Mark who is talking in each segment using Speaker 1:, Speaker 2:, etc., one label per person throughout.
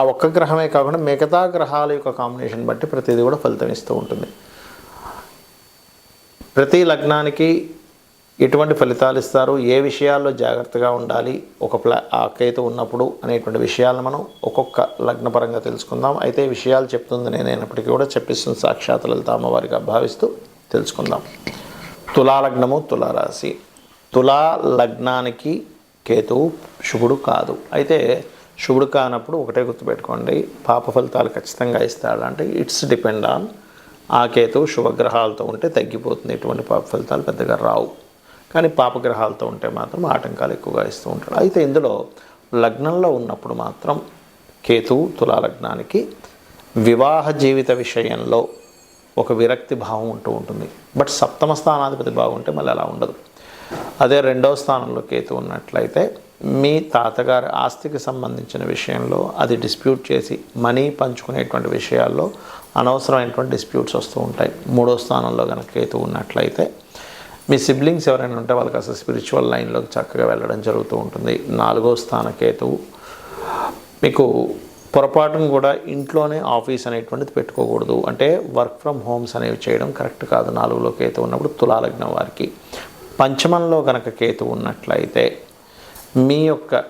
Speaker 1: ఆ ఒక్క గ్రహమే కాకుండా మిగతా గ్రహాల యొక్క కాంబినేషన్ బట్టి ప్రతిదీ కూడా ఫలితం ఇస్తూ ఉంటుంది. ప్రతి లగ్నానికి ఎటువంటి ఫలితాలు ఇస్తారు? ఏ విషయాల్లో జాగ్రత్తగా ఉండాలి? ఒక ప్లా ఆ కేతు ఉన్నప్పుడు అనేటువంటి విషయాలను మనం ఒక్కొక్క లగ్నపరంగా తెలుసుకుందాం. అయితే విషయాలు చెప్తుంది నేనైనప్పటికీ కూడా చెప్పిస్తుంది సాక్షాత్ లలిత అమ్మవారిగా భావిస్తూ తెలుసుకుందాం. తులాలగ్నము తులారాశి. తులా లగ్నానికి కేతువు శుభుడు కాదు. అయితే శుభుడు కానప్పుడు ఒకటే గుర్తుపెట్టుకోండి పాప ఫలితాలు ఖచ్చితంగా ఇస్తాడు అంటే ఇట్స్ డిపెండ్ ఆన్ ఆ కేతువు శుభగ్రహాలతో ఉంటే తగ్గిపోతుంది ఎటువంటి పాప ఫలితాలు పెద్దగా రావు. కానీ పాపగ్రహాలతో ఉంటే మాత్రం ఆటంకాలు ఎక్కువగా ఇస్తూ ఉంటాడు. అయితే ఇందులో లగ్నంలో ఉన్నప్పుడు మాత్రం కేతువు తులాలగ్నానికి వివాహ జీవిత విషయంలో ఒక విరక్తి భావం ఉంటూ ఉంటుంది. బట్ సప్తమ స్థానాధిపతి బాగుంటే మళ్ళీ అలా ఉండదు. అదే రెండవ స్థానంలో కేతు ఉన్నట్లయితే మీ తాతగారి ఆస్తికి సంబంధించిన విషయంలో అది డిస్ప్యూట్ చేసి మనీ పంచుకునేటువంటి విషయాల్లో అనవసరమైనటువంటి డిస్ప్యూట్స్ వస్తూ ఉంటాయి. మూడో స్థానంలో కనుక కేతు ఉన్నట్లయితే మీ సిబ్లింగ్స్ ఎవరైనా ఉంటే వాళ్ళకి అసలు స్పిరిచువల్ లైన్లోకి చక్కగా వెళ్ళడం జరుగుతూ ఉంటుంది. నాలుగో స్థాన కేతువు మీకు పొరపాటును కూడా ఇంట్లోనే ఆఫీస్ అనేటువంటిది పెట్టుకోకూడదు. అంటే వర్క్ ఫ్రమ్ హోమ్స్ అనేవి చేయడం కరెక్ట్ కాదు. నాలుగులో కేతు ఉన్నప్పుడు తులాలగ్నం వారికి. పంచమంలో కనుక కేతు ఉన్నట్లయితే మీ యొక్క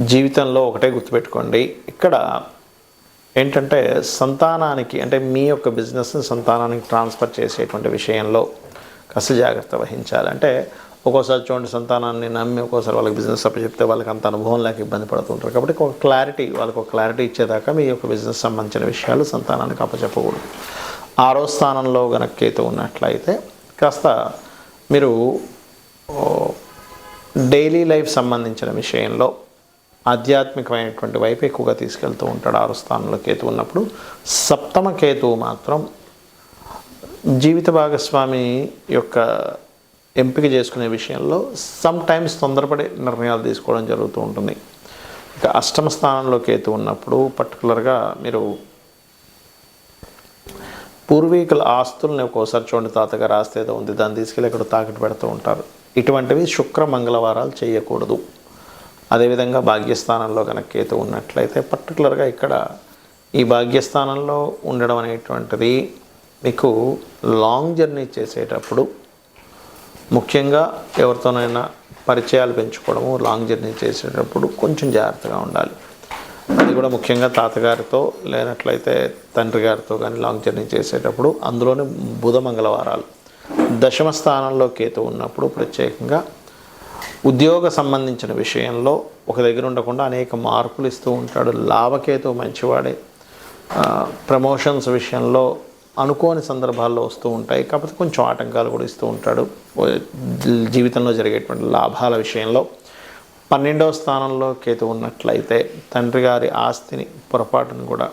Speaker 1: జీవితంలో ఒకటే గుర్తుపెట్టుకోండి. ఇక్కడ ఏంటంటే సంతానానికి అంటే మీ యొక్క బిజినెస్ని సంతానానికి ట్రాన్స్ఫర్ చేసేటువంటి విషయంలో కాస్త జాగ్రత్త వహించాలి. అంటే ఒక్కోసారి చూడండి సంతానాన్ని నమ్మి ఒక్కోసారి వాళ్ళకి బిజినెస్ అప్పు చెప్తే వాళ్ళకి అంత అనుభవం లేక ఇబ్బంది పడుతుంటారు కాబట్టి ఒక క్లారిటీ వాళ్ళకి ఒక క్లారిటీ ఇచ్చేదాకా మీ యొక్క బిజినెస్ సంబంధించిన విషయాలు సంతానానికి అప్పచెప్పకూడదు. ఆరో స్థానంలో గనక కేతు ఉన్నట్లయితే కాస్త మీరు డైలీ లైఫ్ సంబంధించిన విషయంలో ఆధ్యాత్మికమైనటువంటి వైపు ఎక్కువగా తీసుకెళ్తూ ఉంటాడు. ఆరు స్థానంలో కేతు ఉన్నప్పుడు సప్తమ కేతువు మాత్రం జీవిత భాగస్వామి యొక్క ఎంపిక చేసుకునే విషయంలో సమ్ టైమ్స్ తొందరపడి నిర్ణయాలు తీసుకోవడం జరుగుతూ ఉంటుంది. ఇక అష్టమ స్థానంలో కేతు ఉన్నప్పుడు పర్టికులర్గా మీరు పూర్వీకుల ఆస్తుల్ని ఒక్కోసారి చూడండి. తాతగా రాస్తే ఏదో ఉంది దాన్ని తీసుకెళ్ళి ఇక్కడ తాకట్టు పెడుతూ ఉంటారు. ఇటువంటివి శుక్ర మంగళవారాలు చేయకూడదు. అదేవిధంగా భాగ్యస్థానంలో కనుక కేతు ఉన్నట్లయితే పర్టికులర్గా ఇక్కడ ఈ భాగ్యస్థానంలో ఉండడం అనేటువంటిది మీకు లాంగ్ జర్నీ చేసేటప్పుడు ముఖ్యంగా ఎవరితోనైనా పరిచయాలు పెంచుకోవడము లాంగ్ జర్నీ చేసేటప్పుడు కొంచెం జాగ్రత్తగా ఉండాలి. అది కూడా ముఖ్యంగా తాతగారితో లేనట్లయితే తండ్రి గారితో కానీ లాంగ్ జర్నీ చేసేటప్పుడు అందులోనే బుధ మంగళవారాలు దశమ స్థానంలో కేతు ఉన్నప్పుడు ప్రత్యేకంగా ఉద్యోగ సంబంధించిన విషయంలో ఒక దగ్గర ఉండకుండా అనేక మార్పులు ఇస్తూ ఉంటాడు. లాభకేతు మంచివాడే. ప్రమోషన్స్ విషయంలో అనుకోని సందర్భాల్లో వస్తూ ఉంటాయి. కాకపోతే కొంచెం ఆటంకాలు కూడా ఇస్తూ ఉంటాడు. జీవితంలో జరిగేటువంటి లాభాల విషయంలో. పన్నెండవ స్థానంలో కేతు ఉన్నట్లయితే తండ్రి గారి ఆస్తిని పొరపాటును కూడా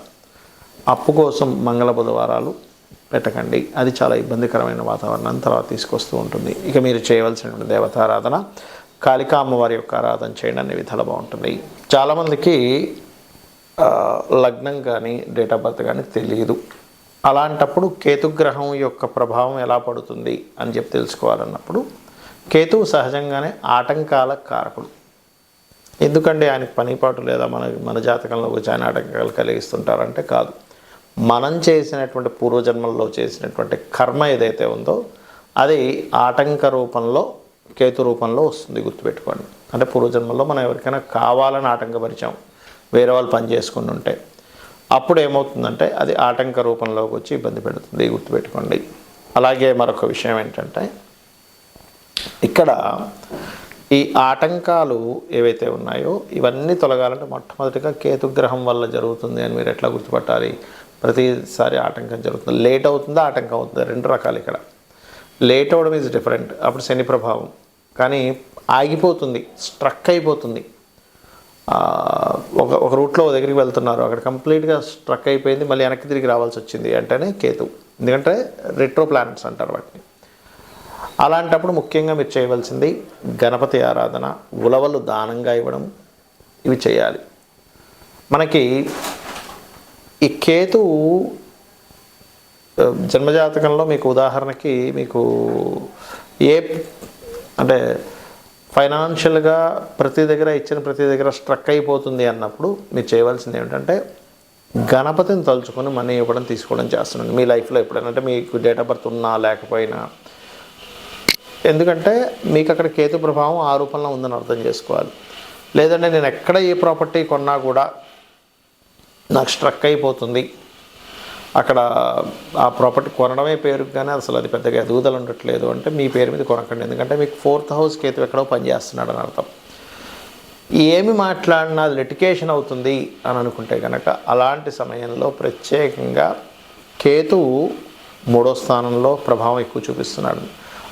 Speaker 1: అప్పు కోసం మంగళ బుధవారాలు పెట్టకండి. అది చాలా ఇబ్బందికరమైన వాతావరణం. తర్వాత తీసుకొస్తూ ఉంటుంది. ఇక మీరు చేయవలసిన దేవతారాధన కాళికా అమ్మవారి యొక్క ఆరాధన చేయడం అనే విధాలు బాగుంటుంది. చాలామందికి లగ్నం కానీ డేట్ ఆఫ్ బర్త్ కానీ తెలియదు అలాంటప్పుడు కేతుగ్రహం యొక్క ప్రభావం ఎలా పడుతుంది అని చెప్పి తెలుసుకోవాలన్నప్పుడు కేతువు సహజంగానే ఆటంకాల కారకుడు. ఎందుకంటే ఆయనకు పనిపాటు లేదా మన మన జాతకంలో వచ్చి ఆయన ఆటంకాలు కలిగిస్తుంటారంటే కాదు. మనం చేసినటువంటి పూర్వజన్మల్లో చేసినటువంటి కర్మ ఏదైతే ఉందో అది ఆటంక రూపంలో కేతు రూపంలో వస్తుంది గుర్తుపెట్టుకోండి. అంటే పూర్వజన్మల్లో మనం ఎవరికైనా కావాలని ఆటంకపరిచాం వేరే వాళ్ళు పని చేసుకుని ఉంటే అప్పుడు ఏమవుతుందంటే అది ఆటంక రూపంలోకి వచ్చి ఇబ్బంది పెడుతుంది గుర్తుపెట్టుకోండి. అలాగే మరొక విషయం ఏంటంటే ఇక్కడ ఈ ఆటంకాలు ఏవైతే ఉన్నాయో ఇవన్నీ తొలగాలంటే మొట్టమొదటిగా కేతుగ్రహం వల్ల జరుగుతుంది అని మీరు ఎట్లా గుర్తుపట్టాలి? ప్రతిసారి ఆటంకం జరుగుతుంది. లేట్ అవుతుందా? ఆటంకం అవుతుందా? రెండు రకాలు ఇక్కడ. లేట్ అవ్వడం ఈజ్ డిఫరెంట్ అప్పుడు శని ప్రభావం. కానీ ఆగిపోతుంది. స్ట్రక్ అయిపోతుంది. ఒక ఒక రూట్లో దగ్గరికి వెళ్తున్నారు. అక్కడ కంప్లీట్గా స్ట్రక్ అయిపోయింది. మళ్ళీ వెనక్కి తిరిగి రావాల్సి వచ్చింది అంటేనే కేతు. ఎందుకంటే రెట్రో ప్లానెట్స్ అంటారు వాటిని. అలాంటప్పుడు ముఖ్యంగా మీరు చేయవలసింది గణపతి ఆరాధన ఉలవలు దానంగా ఇవ్వడం. ఇవి చేయాలి. మనకి ఈ కేతువు జన్మజాతకంలో మీకు ఉదాహరణకి మీకు ఏ అంటే ఫైనాన్షియల్గా ప్రతి దగ్గర ఇచ్చిన ప్రతి దగ్గర స్ట్రక్ అయిపోతుంది అన్నప్పుడు మీరు చేయవలసింది ఏమిటంటే గణపతిని తలుచుకొని మనీ ఇవ్వడం తీసుకోవడం చేస్తున్నాను మీ లైఫ్లో ఎప్పుడైనా అంటే మీకు డేట్ ఆఫ్ బర్త్ ఉన్నా లేకపోయినా. ఎందుకంటే మీకు అక్కడ కేతు ప్రభావం ఆ రూపంలో ఉందని అర్థం చేసుకోవాలి. లేదంటే నేను ఎక్కడ ఏ ప్రాపర్టీ కొన్నా కూడా నాకు స్ట్రక్ అయిపోతుంది. అక్కడ ఆ ప్రాపర్టీ కొనడమే పేరుకు కానీ అసలు అది పెద్దగా ఎదుగుదల ఉండట్లేదు అంటే మీ పేరు మీద కొనకండి. ఎందుకంటే మీకు ఫోర్త్ హౌస్ కేతు ఎక్కడో పనిచేస్తున్నాడు అని అర్థం. ఏమి మాట్లాడినా అది లిటికేషన్ అవుతుంది అని అనుకుంటే కనుక అలాంటి సమయంలో ప్రత్యేకంగా కేతువు మూడో స్థానంలో ప్రభావం ఎక్కువ చూపిస్తున్నాడు.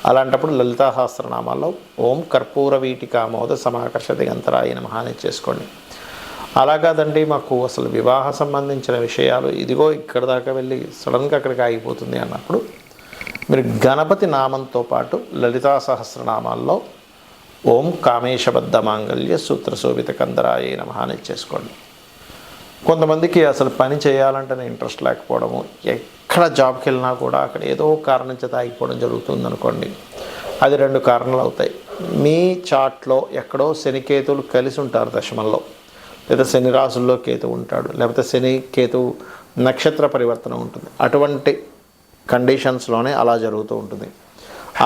Speaker 1: అలాంటప్పుడు లలితాహాస్త్రనామాల్లో ఓం కర్పూర వీటికామోద సమాకర్ష దిగంతరాయ మహాని చేసుకోండి. అలా కాదండి మాకు అసలు వివాహ సంబంధించిన విషయాలు ఇదిగో ఇక్కడ దాకా వెళ్ళి సడన్గా అక్కడికి ఆగిపోతుంది అన్నప్పుడు మీరు గణపతి నామంతో పాటు లలితా సహస్రనామాల్లో ఓం కామేశబద్ధ మాంగళ్య సూత్ర శోభిత కందరాయ నమః అని చేసుకోండి కొంతమందికి అసలు పని చేయాలంటేనే ఇంట్రెస్ట్ లేకపోవడము ఎక్కడ జాబ్కి వెళ్ళినా కూడా అక్కడ ఏదో కారణం చేత ఆగిపోవడం జరుగుతుంది అనుకోండి అది రెండు కారణాలు అవుతాయి. మీ చాట్లో ఎక్కడో శనికేతులు కలిసి ఉంటారు దశమంలో. లేదా శని రాసుల్లో కేతు ఉంటాడు లేకపోతే శని కేతు నక్షత్ర పరివర్తన ఉంటుంది. అటువంటి కండిషన్స్లోనే అలా జరుగుతూ ఉంటుంది.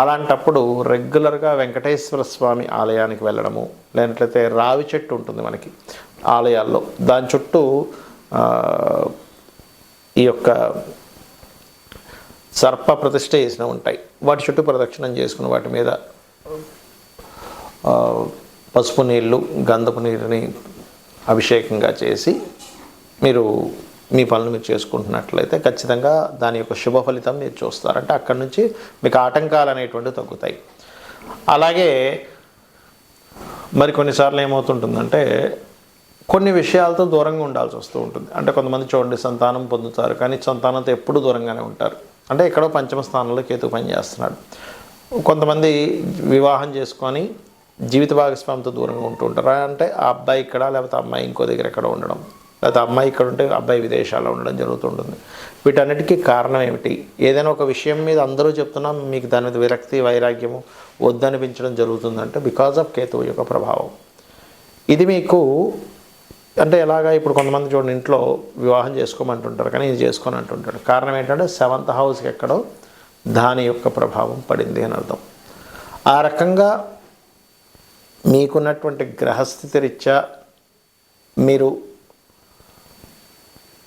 Speaker 1: అలాంటప్పుడు రెగ్యులర్గా వెంకటేశ్వర స్వామి ఆలయానికి వెళ్ళడము లేనట్లయితే రావి చెట్టు ఉంటుంది మనకి ఆలయాల్లో. దాని చుట్టూ ఈ యొక్క సర్ప ప్రతిష్ట చేసిన ఉంటాయి. వాటి చుట్టూ ప్రదక్షిణం చేసుకుని వాటి మీద పసుపు నీళ్ళు గంధపు నీరుని అభిషేకంగా చేసి మీరు మీ పనులు మీరు చేసుకుంటున్నట్లయితే ఖచ్చితంగా దాని యొక్క శుభ ఫలితం మీరు చూస్తారంటే అక్కడి నుంచి మీకు ఆటంకాలు అనేటువంటివి తగ్గుతాయి. అలాగే మరి కొన్నిసార్లు ఏమవుతుంటుందంటే కొన్ని విషయాలతో దూరంగా ఉండాల్సి వస్తూ ఉంటుంది. అంటే కొంతమంది చూడండి సంతానం పొందుతారు కానీ సంతానంతో ఎప్పుడు దూరంగానే ఉంటారు. అంటే ఎక్కడో పంచమ స్థానంలో కేతు పని చేస్తున్నాడు. కొంతమంది వివాహం చేసుకొని జీవిత భాగస్వామితో దూరంగా ఉంటూ ఉంటారా. అంటే ఆ అబ్బాయి ఇక్కడ లేకపోతే అమ్మాయి ఇంకో దగ్గర ఎక్కడ ఉండడం లేకపోతే అమ్మాయి ఇక్కడ ఉంటే అబ్బాయి విదేశాల్లో ఉండడం జరుగుతుంటుంది వీటన్నిటికీ కారణం ఏమిటి? ఏదైనా ఒక విషయం మీద అందరూ చెప్తున్నా మీకు దాని మీద విరక్తి వైరాగ్యము వద్దనిపించడం జరుగుతుందంటే బికాజ్ ఆఫ్ కేతువు యొక్క ప్రభావం. ఇది మీకు అంటే ఎలాగా ఇప్పుడు కొంతమంది చూడండి ఇంట్లో వివాహం చేసుకోమంటుంటారు కానీ ఇది చేసుకొని అంటుంటాడు కారణం ఏంటంటే సెవెంత్ హౌస్కి ఎక్కడో దాని యొక్క ప్రభావం పడింది అని అర్థం. ఆ రకంగా మీకున్నటువంటి గ్రహస్థితి రీత్యా మీరు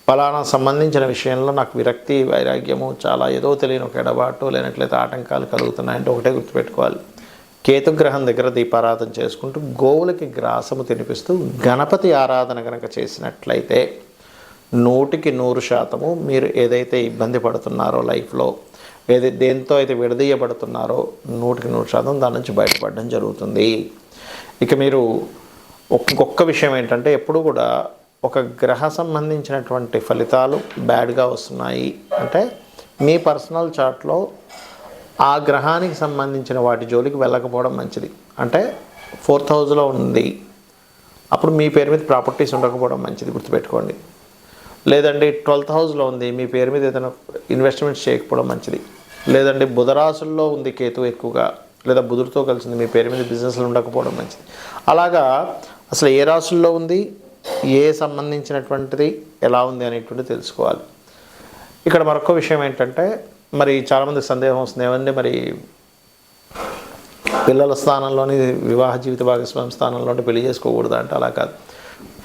Speaker 1: ఫలానా సంబంధించిన విషయంలో నాకు విరక్తి వైరాగ్యము చాలా ఏదో తెలియని ఒక ఎడబాటు లేనట్లయితే ఆటంకాలు కలుగుతున్నాయంటే ఒకటే గుర్తుపెట్టుకోవాలి. కేతుగ్రహం దగ్గర దీపారాధన చేసుకుంటూ గోవులకి గ్రాసము తినిపిస్తూ గణపతి ఆరాధన కనుక చేసినట్లయితే నూటికి నూరు శాతము మీరు ఏదైతే ఇబ్బంది పడుతున్నారో లైఫ్లో ఏది దేంతో అయితే విడదీయబడుతున్నారో నూటికి నూరు శాతం దాని నుంచి బయటపడడం జరుగుతుంది. ఇక మీరు ఒక్కొక్క విషయం ఏంటంటే ఎప్పుడు కూడా ఒక గ్రహ సంబంధించినటువంటి ఫలితాలు బ్యాడ్గా వస్తున్నాయి. అంటే మీ పర్సనల్ చార్ట్లో ఆ గ్రహానికి సంబంధించిన వాటి జోలికి వెళ్ళకపోవడం మంచిది. అంటే ఫోర్త్ హౌస్లో ఉంది. అప్పుడు మీ పేరు మీద ప్రాపర్టీస్ ఉండకపోవడం మంచిది గుర్తుపెట్టుకోండి. లేదండి ట్వెల్త్ హౌస్లో ఉంది మీ పేరు మీద ఏదైనా ఇన్వెస్ట్మెంట్ చేయకపోవడం మంచిది. లేదండి బుధరాశుల్లో ఉంది కేతు ఎక్కువగా. లేదా బుధుడితో కలిసింది మీ పేరు మీద బిజినెస్లు ఉండకపోవడం మంచిది. అలాగా అసలు ఏ రాసుల్లో ఉంది ఏ సంబంధించినటువంటిది ఎలా ఉంది అనేటువంటిది తెలుసుకోవాలి. ఇక్కడ మరొక విషయం ఏంటంటే మరి చాలామంది సందేహం వస్తుంది. ఏమండి మరి పిల్లల స్థానంలోని వివాహ జీవిత భాగస్వామి స్థానంలోని పెళ్ళి చేసుకోకూడదు అంటే అలా కాదు.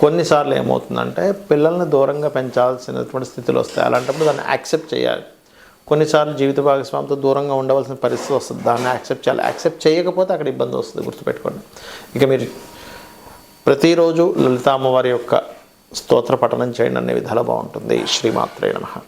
Speaker 1: కొన్నిసార్లు ఏమవుతుందంటే పిల్లల్ని దూరంగా పెంచాల్సినటువంటి స్థితిలో వస్తాయి. అలాంటప్పుడు దాన్ని యాక్సెప్ట్ చేయాలి. కొన్నిసార్లు జీవిత భాగస్వామితో దూరంగా ఉండవలసిన పరిస్థితి వస్తుంది. దాన్ని యాక్సెప్ట్ చేయాలి. యాక్సెప్ట్ చేయకపోతే అక్కడ ఇబ్బంది వస్తుంది. గుర్తుపెట్టుకోండి. ఇక మీరు ప్రతిరోజు లలిత అమ్మవారి యొక్క స్తోత్ర పఠనం చేయండి. అనే విధాలు బాగుంటుంది. శ్రీమాత్రే నమః.